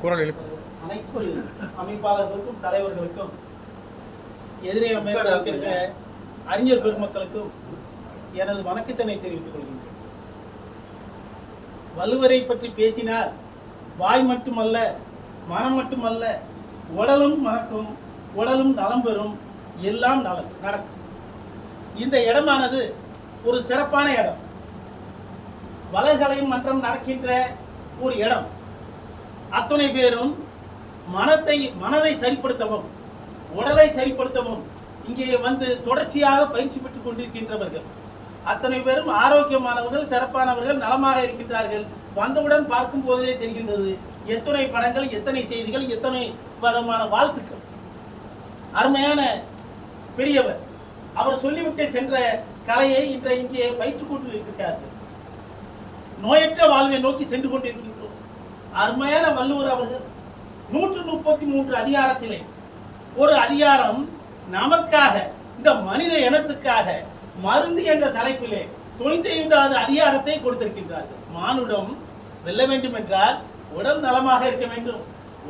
குரல் எழுப்பு. அனைத்து அமைப்பாளர்களுக்கும் தலைவர்களுக்கும் எதிரே மேற்கிருக்கிற அறிஞர் பெருமக்களுக்கும் எனது வணக்கத்தினை தெரிவித்துக் கொள்கின்றேன். வள்ளுவரை பற்றி பேசினால் வாய் மட்டுமல்ல மனம் மட்டுமல்ல உடலும் மணக்கும் உடலும் நலம் பெறும் எல்லாம் நலம் நடக்கும். இந்த இடமானது ஒரு சிறப்பான இடம். வளர்கலை மன்றம் நடக்கின்ற ஒரு இடம். அத்தனை பேரும் மனத்தை மனதை சரிப்படுத்தவும் உடலை சரிப்படுத்தவும் இங்கே வந்து தொடர்ச்சியாக பயிற்சி பெற்றுக் கொண்டிருக்கின்றவர்கள். அத்தனை பேரும் ஆரோக்கியமானவர்கள் சிறப்பானவர்கள் நலமாக இருக்கின்றார்கள். வந்தவுடன் பார்க்கும் போதே தெரிகின்றது எத்தனை படங்கள் எத்தனை செய்திகள் எத்தனை விதமான வாழ்த்துக்கள். அருமையான பெரியவர் அவர் சொல்லிவிட்டு சென்ற கலையை இன்று இங்கே பயிற்றுக் கொண்டு இருக்கிறார்கள் நோயற்ற வாழ்வை நோக்கி சென்று கொண்டிருக்கின்றோம். அருமையான வள்ளுவர் அவர்கள் நூற்று முப்பத்தி மூன்று அதிகாரத்திலே ஒரு அதிகாரம் நமக்காக இந்த மனித இனத்துக்காக மருந்து என்ற தலைப்பிலே தொண்ணூத்தி ஐந்தாவது அதிகாரத்தை கொடுத்திருக்கின்றார்கள். மானுடம் வெல்ல வேண்டும் என்றால் உடல் நலமாக இருக்க வேண்டும்.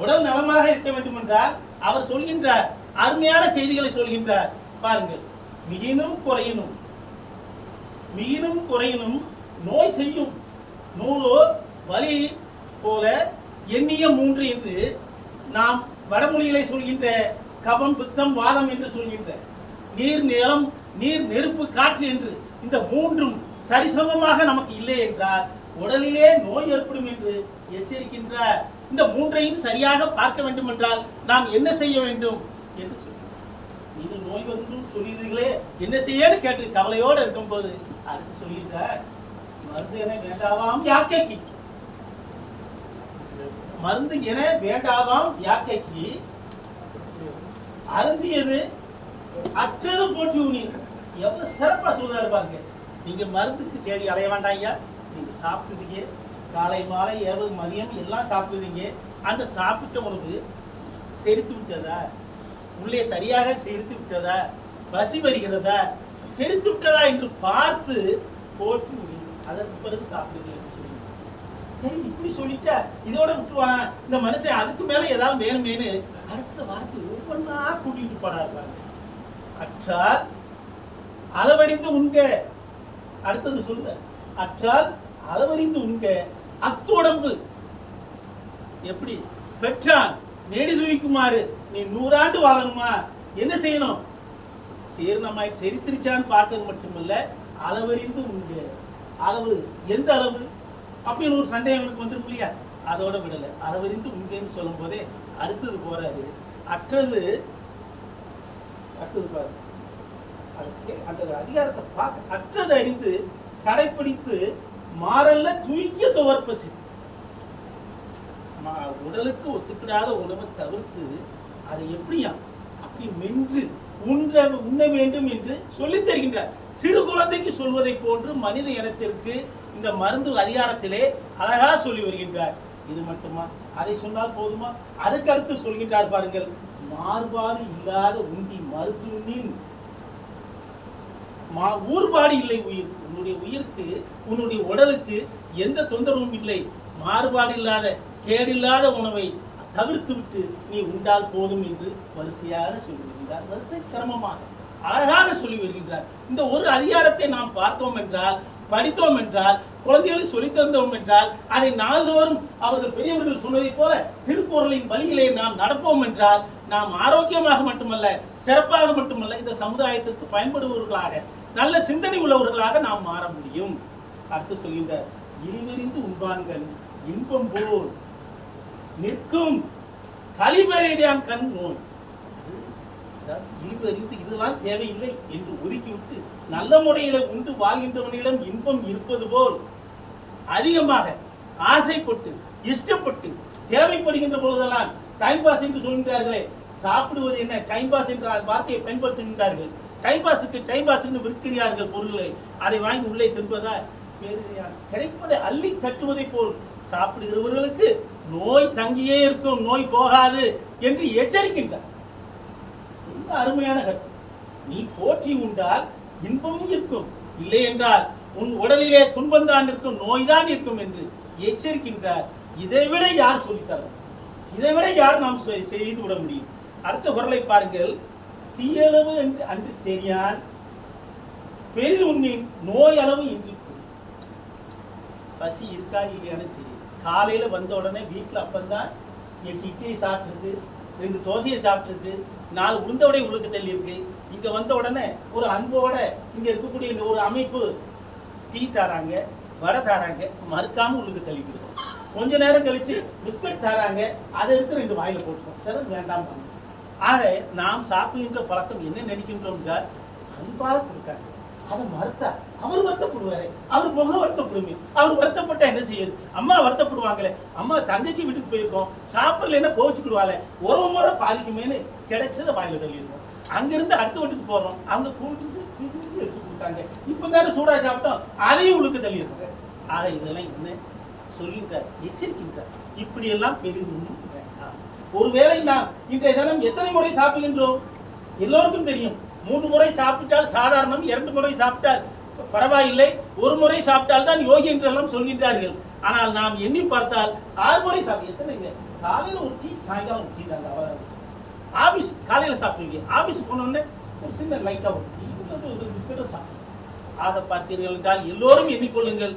உடல் நலமாக இருக்க வேண்டும் என்றால் அவர் சொல்கின்றார் அருமையான செய்திகளை சொல்கின்றார். பாருங்கள் மிகினும் குறையினும் மிகினும் குறையினும் நோய் செய்யும் நூலோ வலி போல எண்ணிய மூன்று என்று நாம் வடமொழியிலே சொல்கின்ற கபம் பித்தம் வாதம் என்று சொல்கின்ற நீர் நிலம் நீர் நெருப்பு காற்று என்று இந்த மூன்றும் சரிசமமாக நமக்கு இல்லை என்றால் உடலிலே நோய் ஏற்படும் என்று எச்சரிக்கின்றார். இந்த மூன்றையும் சரியாக பார்க்க வேண்டும் என்றால் நாம் என்ன செய்ய வேண்டும் என்று சொல்கிறார். நீங்கள் நோய் வந்தும் சொல்லிடுறீங்களே என்ன செய்யன்னு கேட்டு கவலையோடு இருக்கும்போது அடுத்து சொல்லியிருக்கார் மருந்து என வேண்டாவாம் யாக்கைக்கு? மருந்து என வேண்டாவாம் யாக்கைக்கு? அருந்தியது அற்றது போற்றி உனி எவ்வளவு சிறப்பா சொல்றாரு பாருங்க. நீங்க மருந்துக்கு தேடி அலைய வேண்டாம் ஐயா. நீங்க சாப்பிடுறீங்க காலை மாலை இரவு மதியம் எல்லாம் சாப்பிடுவீங்க. அந்த சாப்பிட்ட உணவு செரித்து விட்டதா? உள்ளே சரியாக செரித்து விட்டதா? பசி வருகிறதா? செரித்து விட்டதா என்று பார்த்து போற்றி அதற்கு பிறகு சாப்பிடுங்க என்று சொல்லி சரி இப்படி சொல்லிட்டா இதோட விட்டுவான் இந்த மனுஷன் அதுக்கு மேல ஏதாவது வேணுமேனு அடுத்த வாரத்தை ஒவ்வொன்றா கூட்டிட்டு போறாரு அற்றால் அளவறிந்து உண்க. அடுத்தது சொல்லுங்க அற்றால் அளவறிந்து உண்க. அத்துடம்பு. எப்படி? பெற்றான் நேடி தூய்க்குமாறு நீ நூறாண்டு வாழணுமா? என்ன செய்யணும்? சீரணமாய் செரித்திருச்சான்னு பார்க்கறது மட்டுமல்ல அளவறிந்து உண்க. அளவு எந்த அளவு அப்படின்னு ஒரு சந்தேகம் எனக்கு வந்துடும் இல்லையா? அதோட விடலை. அளவறிந்து உண்மைன்னு சொல்லும் போதே அடுத்தது போறாரு. அற்றது அடுத்தது பாரு. அதுக்கு அந்த அதிகாரத்தை பார்க்க அற்றது அறிந்து கடைப்பிடித்து மாறல்ல தூக்கிய துவர்ப்பசித்து மா- உடலுக்கு ஒத்துக்கிடாத உணவை தவிர்த்து அதை எப்படியா? அப்படி மென்று உண்ண உண்ண வேண்டும் என்று சொல்லித் தருகின்றார். சிறு குழந்தைக்கு சொல்வதை போன்று மனித இனத்திற்கு இந்த மருந்து அதிகாரத்திலே அழகா சொல்லி வருகின்றார். இது மட்டுமா? அதை சொன்னால் போதுமா? அதுக்கு அடுத்து சொல்கின்றார் பாருங்கள் மாறுபாடு இல்லாத உண்டி மருத்துவனின் மா ஊர்பாடு இல்லை உயிருக்கு. உன்னுடைய உயிருக்கு உன்னுடைய உடலுக்கு எந்த தொந்தரவும் இல்லை. மாறுபாடு இல்லாத கேடில்லாத உணவை தவிர்த்து விட்டு நீ உண்டால் போதும் என்று வரிசையாக சொல்லி வருகின்றார் வரிசை கிரமமாக அழகாக சொல்லி வருகின்றார். இந்த ஒரு அதிகாரத்தை நாம் பார்த்தோம் என்றால் படித்தோம் என்றால் குழந்தைகளுக்கு சொல்லித்தந்தோம் என்றால் அதை நாள்தோறும் அவர்கள் பெரியவர்கள் சொன்னதைப் போல திருப்பொருளின் வழியிலே நாம் நடப்போம் என்றால் நாம் ஆரோக்கியமாக மட்டுமல்ல சிறப்பாக மட்டுமல்ல இந்த சமுதாயத்திற்கு பயன்படுபவர்களாக நல்ல சிந்தனை உள்ளவர்களாக நாம் மாற முடியும். அடுத்து சொல்கின்ற இனிவெறிந்து உண்பான்கள் இன்பம் போல் நிற்கும் கலிபரேடியான் கண் நோய் அது அதாவது இதெல்லாம் தேவையில்லை என்று ஒதுக்கிவிட்டு நல்ல முறையில உண்டு வாழ்கின்றவனிடம் இன்பம் இருப்பது போல் அதிகமாக ஆசைப்பட்டு இஷ்டப்பட்டு தேவைப்படுகின்ற பொழுதெல்லாம் டைம் பாஸ் என்று சொல்கின்றார்களே சாப்பிடுவது என்ன? டைம் பாஸ் என்ற வார்த்தையை பயன்படுத்துகின்றார்கள். டைம் பாஸுக்கு டைம் பாஸ்ன்னு விற்கிறார்கள் பொருள்களை அதை வாங்கி உள்ளே தின்பதா கிடைப்பதை அள்ளி தட்டுவதை போல் சாப்பிடுகிறவர்களுக்கு நோய் தங்கியே இருக்கும் நோய் போகாது என்று எச்சரிக்கின்றார். ரொம்ப அருமையான கருத்து. நீ போற்றி உண்டால் இன்பமும் இருக்கும். இல்லை என்றால் உன் உடலிலே துன்பம்தான் இருக்கும் நோய்தான் இருக்கும் என்று எச்சரிக்கின்றார். இதைவிட யார் சொல்லித்தர இதைவிட யார் நாம் செய்- செய்து விட முடியும்? அடுத்த குரலை பாருங்கள். தீயளவு என்று அன்று தெரியான். பெரிது உன்னின் நோய் அளவு இன்று பசி இருக்கா இல்லையான்னு தெரியும் காலையில் வந்த உடனே வீட்டில் அப்பந்தான் என் இட்லியை சாப்பிட்ருக்கு ரெண்டு தோசையை சாப்பிட்ருக்கு நாலு உளுந்தவடை உள்ளுக்கு தள்ளி இருக்கு இங்கே வந்த உடனே ஒரு அன்போட இங்கே இருக்கக்கூடிய இந்த ஒரு அமைப்பு டீ தராங்க வடை தராங்க மறுக்காமல் உழுக்கு தள்ளி கொஞ்ச நேரம் கழித்து பிஸ்கட் தராங்க அதை எடுத்து ரெண்டு வாயில் போட்டுக்கோம் சிலர் வேண்டாம் ஆக நாம் சாப்பிடுகின்ற பழக்கம் என்ன நினைக்கின்றோம் என்றால் அன்பாக கொடுக்காங்க அதை மறுத்தா அவர் வருத்தப்படுவாரு. அவர் முகம் வருத்தப்படுமே. அவர் வருத்தப்பட்டா என்ன செய்யுது அம்மா வருத்தப்படுவாங்களே. அம்மா தங்கச்சி வீட்டுக்கு போயிருக்கோம். சாப்பிடலன்னா கோவிச்சுக்கிடுவாளே? உறவு முறை பாதிக்குமேனு கிடைச்சதை வாயில தள்ளிடுவோம். அங்கிருந்து அடுத்த வீட்டுக்கு போறோம். அவங்க கூழ்ஸ் எடுத்து கொடுத்தாங்க. இப்ப தானே சூடா சாப்பிட்டோம். அதையும் உழுக்கு தள்ளிடுறது ஆக இதெல்லாம் என்ன? சொல்கின்றார் எச்சரிக்கின்றார். இப்படியெல்லாம் பெரிதும் வேண்டாம் ஒருவேளை நாம் இன்றைய தினம் எத்தனை முறை சாப்பிடுகின்றோம்? எல்லோருக்கும் தெரியும். மூன்று முறை சாப்பிட்டால் சாதாரணம் இரண்டு முறை சாப்பிட்டால் பரவாயில்லை ஒரு முறை சாப்பிட்டால் தான் யோகி என்றெல்லாம் சொல்கின்றார்கள். ஆனால் நாம் எண்ணி பார்த்தால் ஆறு முறை சாப்பிட்டு எத்தனைங்க காலையில் ஒரு டீ சாயங்காலம் ஒரு டீ தாங்க அவ்வளவு. ஆபீஸ் காலையில் சாப்பிடுவீங்க. ஆஃபீஸ் போனோடனே ஒரு சின்ன லைட்டாக ஒரு டீ ஒரு பிஸ்கட்டும் சாப்பிடுவோம். ஆக பார்த்தீர்கள் என்றால் எல்லோரும் எண்ணிக்கொள்ளுங்கள்.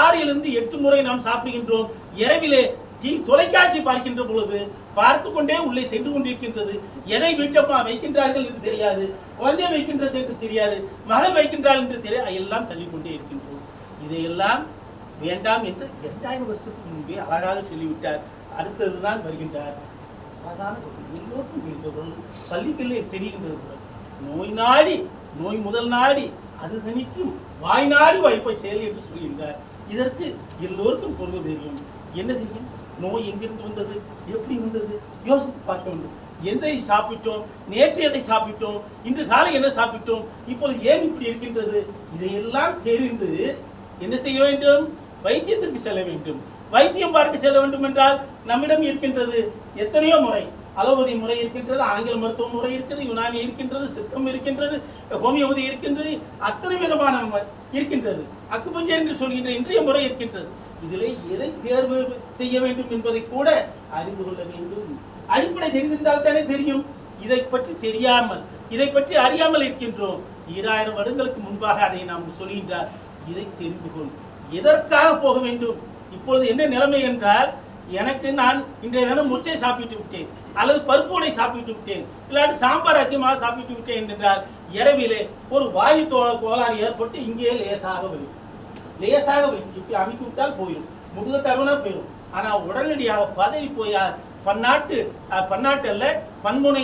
ஆறிலிருந்து எட்டு முறை நாம் சாப்பிடுகின்றோம். இரவிலே டீ தொலைக்காட்சி பார்க்கின்ற பொழுது பார்த்து கொண்டே உள்ளே சென்று கொண்டிருக்கின்றது. எதை வீட்டம்மா வைக்கின்றார்கள் என்று தெரியாது. குழந்தை வைக்கின்றது என்று தெரியாது. மகள் வைக்கின்றாள் என்று தெரியாது எல்லாம் தள்ளிக்கொண்டே இருக்கின்றோம் இதையெல்லாம் வேண்டாம் என்று இரண்டாயிரம் வருஷத்துக்கு முன்பே அழகாக சொல்லிவிட்டார். அடுத்ததுதான் வருகின்றார். அழகான எல்லோருக்கும் தெரிந்தவர்கள் பள்ளிகளிலே தெரிகின்றவர்கள் நோய் நாடி நோய் முதல் நாடி அது தனிக்கும் வாய் நாடி வாய்ப்பை செயல் என்று சொல்கின்றார். இதற்கு எல்லோருக்கும் பொருள் தெரியும். என்ன தெரியும்? நோய் எங்கிருந்து வந்தது? எப்படி வந்தது? யோசித்து பார்க்க வேண்டும். எதை சாப்பிட்டோம்? நேற்று எதை சாப்பிட்டோம்? இன்று காலை என்ன சாப்பிட்டோம்? இப்போது ஏன் இப்படி இருக்கின்றது? இதையெல்லாம் தெரிந்து என்ன செய்ய வேண்டும்? வைத்தியத்திற்கு செல்ல வேண்டும். வைத்தியம் பார்க்க செல்ல வேண்டும் என்றால் நம்மிடம் இருக்கின்றது எத்தனையோ முறை. அலோபதி முறை இருக்கின்றது ஆங்கில மருத்துவ முறை இருக்கிறது யுனானி இருக்கின்றது சித்தம் இருக்கின்றது ஹோமியோபதி இருக்கின்றது அத்தனை விதமான இருக்கின்றது. அக்குபஞ்சர் என்று சொல்கின்ற இன்றைய முறை இருக்கின்றது. இதிலே எதை தேர்வு செய்ய வேண்டும் என்பதை கூட அறிந்து கொள்ள வேண்டும். அடிப்படை தெரிந்திருந்தால் தானே தெரியும். இதை பற்றி தெரியாமல் இதை பற்றி அறியாமல் இருக்கின்றோம். ஈராயிரம் வருடங்களுக்கு முன்பாக அதை நாம் சொல்கின்றார். இதை தெரிந்து கொள். எதற்காக போக வேண்டும்? இப்பொழுது என்ன நிலைமை என்றால் எனக்கு நான் இன்றைய தினம் முச்சை சாப்பிட்டு விட்டேன் அல்லது பருப்பு சாப்பிட்டு விட்டேன் இல்லாட்டி சாம்பார் அதிகமாக சாப்பிட்டு விட்டேன் என்றால் இரவிலே ஒரு வாயு தோ கோளாறு ஏற்பட்டு இங்கே லேசாக வரும். லேசாக இப்படி அமைக்கி விட்டால் போயிடும். முதுக தருவனா போயிடும் ஆனால் உடனடியாக பதவி போய் பன்னாட்டு பன்னாட்டில் பன்முனை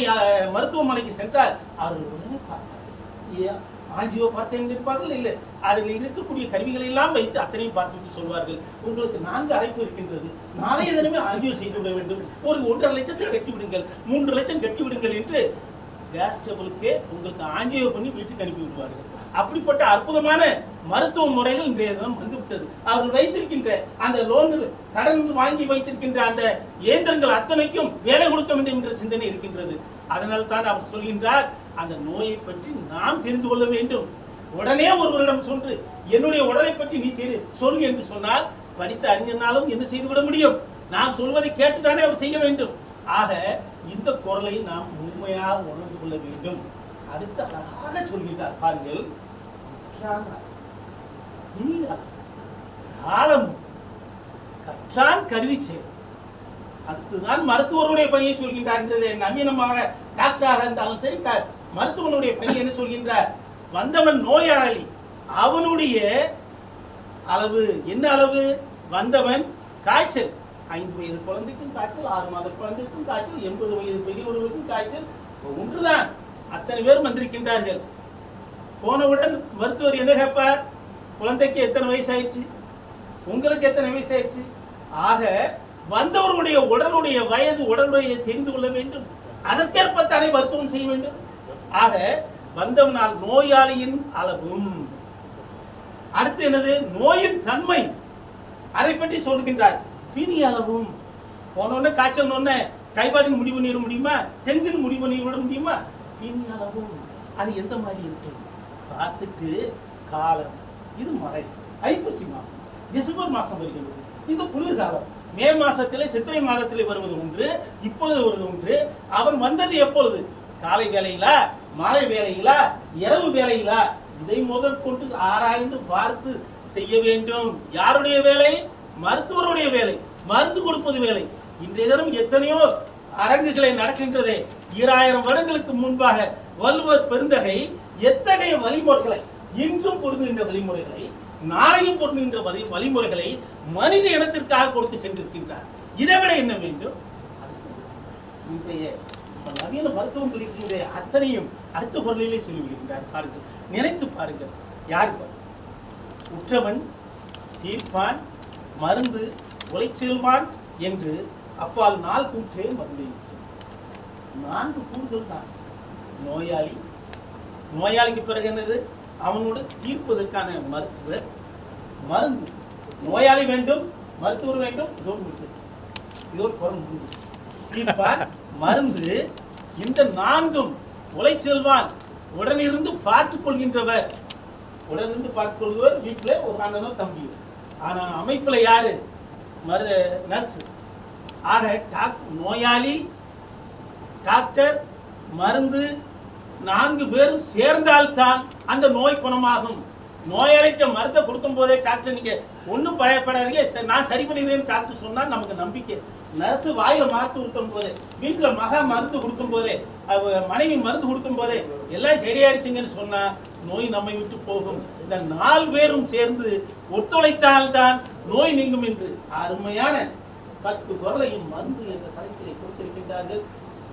மருத்துவமனைக்கு சென்றால் அவர்கள் உடனே பார்த்தார்கள் ஆஞ்சியோ பார்த்தேன் இருப்பார்கள் இல்லை? அதில் இருக்கக்கூடிய கருவிகளை எல்லாம் வைத்து அத்தனையும் பார்த்துவிட்டு சொல்வார்கள். உங்களுக்கு நான்கு அழைப்பு இருக்கின்றது. நாளைய தினமே ஆஞ்சியோ செய்து விட வேண்டும். ஒரு ஒன்றரை லட்சத்தை கட்டி விடுங்கள் மூன்று லட்சம் கட்டி விடுங்கள் என்று கேஸ் உங்களுக்கு ஆஞ்சியோ பண்ணி வீட்டுக்கு அனுப்பி விடுவார்கள். அப்படிப்பட்ட அற்புதமான மருத்துவ முறைகள் இன்றைய தினம் வந்துவிட்டது. அவர்கள் வைத்திருக்கின்ற அந்த லோன் கடன் வாங்கி வைத்திருக்கின்ற அந்த இயந்திரங்கள் அத்தனைக்கும் வேலை கொடுக்க வேண்டும் என்ற சிந்தனை இருக்கின்றது. அதனால் தான் அவர் சொல்கின்றார் அந்த நோயை பற்றி நாம் தெரிந்து கொள்ள வேண்டும். உடனே ஒருவரிடம் சொன்று என்னுடைய உடலை பற்றி நீ தெரி சொல் என்று சொன்னால் படித்த அறிஞனாலும் என்ன செய்துவிட முடியும்? நாம் சொல்வதை கேட்டுதானே அவர் செய்ய வேண்டும். ஆக இந்த குரலை நாம் முழுமையாக உணர்ந்து கொள்ள வேண்டும். அடுத்து அழகாக சொல்கின்றார் பாருங்கள். கற்றான் காலம். காலமும் கற்றான் கருதி சேர். அடுத்துதான் மருத்துவருடைய பணியை சொல்கின்றார் என்றது நவீனமாக டாக்டராக இருந்தாலும் சரி மருத்துவனுடைய பணி என்ன சொல்கின்றார். வந்தவன் நோயாளி. அவனுடைய அளவு. என்ன அளவு? வந்தவன் காய்ச்சல். ஐந்து வயது குழந்தைக்கும் காய்ச்சல் ஆறு மாத குழந்தைக்கும் காய்ச்சல் எண்பது வயது பெரியவர்களுக்கும் காய்ச்சல். ஒன்றுதான். அத்தனை பேர் வந்திருக்கின்றார்கள். போனவுடன் மருத்துவர் என்ன கேட்பார்? குழந்தைக்கு எத்தனை வயசு ஆயிடுச்சு உங்களுக்கு எத்தனை வயசு ஆயிடுச்சு ஆக வந்தவர்களுடைய உடலுடைய வயது உடலுடைய தெரிந்து கொள்ள வேண்டும். அதற்கேற்ப தானே மருத்துவம் செய்ய வேண்டும். ஆக வந்தவனால் நோயாளியின் அளவும். அடுத்து என்னது? நோயின் தன்மை. அதை பற்றி சொல்கின்றார். பிணி அளவும். போனோடனே காய்ச்சல் ஒன்னே டைபாய்டு முடிவு பண்ணிட முடியுமா? டெங்குன்னு முடிவு நீர் விட முடியுமா? பிணி அளவும். அது எந்த மாதிரி இருக்கு? பார்த்துட்டு காலம். இது மழை. ஐப்பசி மாதம் டிசம்பர் மாதம் வருகின்றது இது குளிர்காலம். மே மாசத்திலே சித்திரை மாதத்திலே வருவது ஒன்று இப்பொழுது வருவது ஒன்று அவன் வந்தது எப்பொழுது? காலை வேலையிலா மாலை வேலையிலா இரவு வேலையிலா இதை முதற்கொண்டு ஆராய்ந்து பார்த்து செய்ய வேண்டும். யாருடைய வேலை? மருத்துவருடைய வேலை. மருந்து கொடுப்பது வேலை. இன்றைய தினம் எத்தனையோ அரங்குகளை நடக்கின்றதே. ஈராயிரம் வருடங்களுக்கு முன்பாக வள்ளுவர் பெருந்தகை எத்தகைய வழிமுறைகளை இன்றும் பொருந்துகின்ற வழிமுறைகளை நாளையும் பொருந்துகின்ற வழி வழிமுறைகளை மனித இனத்திற்காக கொடுத்து சென்றிருக்கின்றார். இதை விட என்ன வேண்டும்? இன்றைய நவீன மருத்துவம் இருக்கின்ற அத்தனையும் அடுத்த குரலிலே சொல்லிவிடுகின்றார். பாருங்கள். நினைத்து பாருங்கள். யாருக்கு உற்றவன் தீர்ப்பான் மருந்து உழைச்செல்வான் என்று அப்பால் நாள் கூற்றே மருந்து நான்கு கூறுகள் தான். நோயாளி. நோயாளிக்கு பிறகு என்னது? அவனோட தீர்ப்பதற்கான மருத்துவர் மருந்து நோயாளி வேண்டும் மருத்துவர் வேண்டும் இதோ முடிந்தது இதோ குரல் முடிந்தது மருந்து இந்த நான்கும் உலை செல்வான் உடனிருந்து பார்த்துக் கொள்கின்றவர். உடனிருந்து பார்த்துக் கொள்கிறவர் வீட்டில் ஒரு அண்ணனோ தம்பியோ. ஆனால் அமைப்பில் யாரு? மருத நர்ஸ் ஆக டாக் நோயாளி டாக்டர் மருந்து நான்கு பேரும் சேர்ந்தால்தான் அந்த நோய் குணமாகும். நோயாளிட்ட மருந்தை கொடுக்கும் போதே டாக்டர் நீங்க ஒன்றும் பயப்படாதீங்க. நான் சரி பண்ணிடுறேன்னு டாக்டர் சொன்னா நமக்கு நம்பிக்கை. நர்சு வாயை மருந்து ஊற்றும் போதே வீட்டில் மகா மருந்து கொடுக்கும் போதே மனைவி மருந்து கொடுக்கும் போதே எல்லாம் சரியாயிருச்சுங்கன்னு சொன்னா நோய் நம்மை விட்டு போகும். இந்த நாலு பேரும் சேர்ந்து ஒத்துழைத்தால்தான் நோய் நீங்கும் என்று அருமையான பத்து குரலையும் மருந்து என்ற தலைப்பிலே கொடுத்திருக்கின்றார்கள்.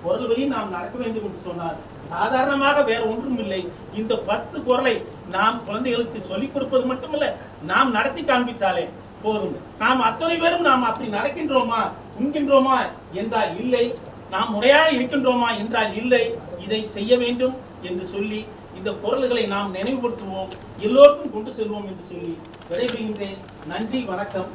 குரல் வழி நாம் நடக்க வேண்டும் என்று சொன்னார் சாதாரணமாக வேற ஒன்றும் இல்லை. இந்த பத்து குரலை நாம் குழந்தைகளுக்கு சொல்லிக் கொடுப்பது மட்டுமல்ல நாம் நடத்தி காண்பித்தாலே போதும். நாம் அத்தனை பேரும் நாம் அப்படி நடக்கின்றோமா உண்கின்றோமா என்றால் இல்லை. நாம் முறையாக இருக்கின்றோமா என்றால் இல்லை. இதை செய்ய வேண்டும் என்று சொல்லி இந்த குரல்களை நாம் நினைவுபடுத்துவோம். எல்லோருக்கும் கொண்டு செல்வோம் என்று சொல்லி விடைபெறுகின்றேன். நன்றி வணக்கம்.